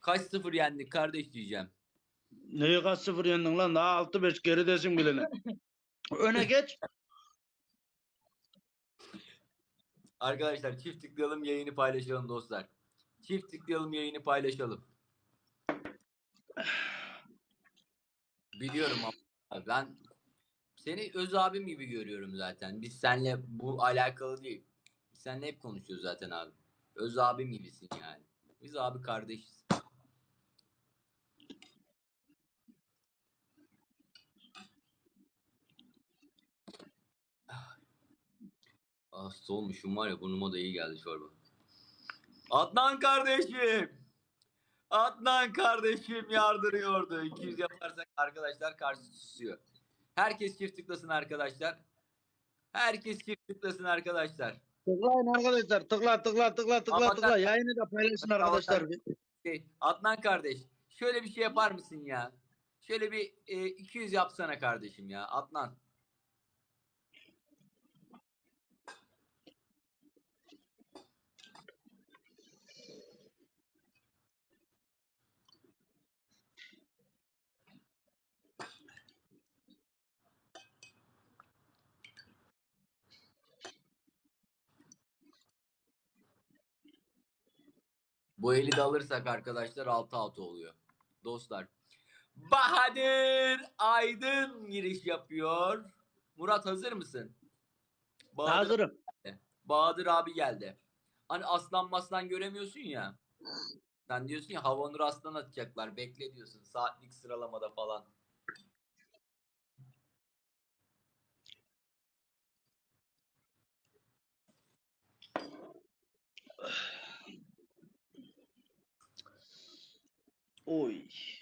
Kaç sıfır yendik kardeş diyeceğim. Neyi kaç sıfır yendin lan? Daha 6-5 geridesin bilene. Öne geç. Arkadaşlar çift tıklayalım yayını paylaşalım dostlar. Çift tıklayalım yayını paylaşalım. Biliyorum ama ben seni öz abim gibi görüyorum zaten. Biz seninle bu alakalı değil. Biz seninle hep konuşuyoruz zaten abi. Öz abim gibisin yani. Biz abi kardeşiz. Hasta olmuşum var ya burnuma da iyi geldi çorba. Adnan kardeşim. Adnan kardeşim yardırıyordu. 200 yaparsak arkadaşlar karşı susuyor. Herkes çift tıklasın arkadaşlar. Herkes çift tıklasın arkadaşlar. Tıklayın arkadaşlar. Tıkla tıkla tıkla tıkla Ama tıkla. Yayını da paylaşın arkadaşlar. Şey, Adnan kardeş şöyle bir şey yapar mısın ya? Şöyle bir e, 200 yapsana kardeşim ya. Adnan. Bu eli de alırsak arkadaşlar 6-6 oluyor. Dostlar. Bahadır Aydın giriş yapıyor. Murat hazır mısın? Bahadır, Hazırım. Bahadır abi geldi. Hani aslan maslan göremiyorsun ya. Sen diyorsun ya Havanur aslan atacaklar. Bekle diyorsun. Saatlik sıralamada falan. hoje.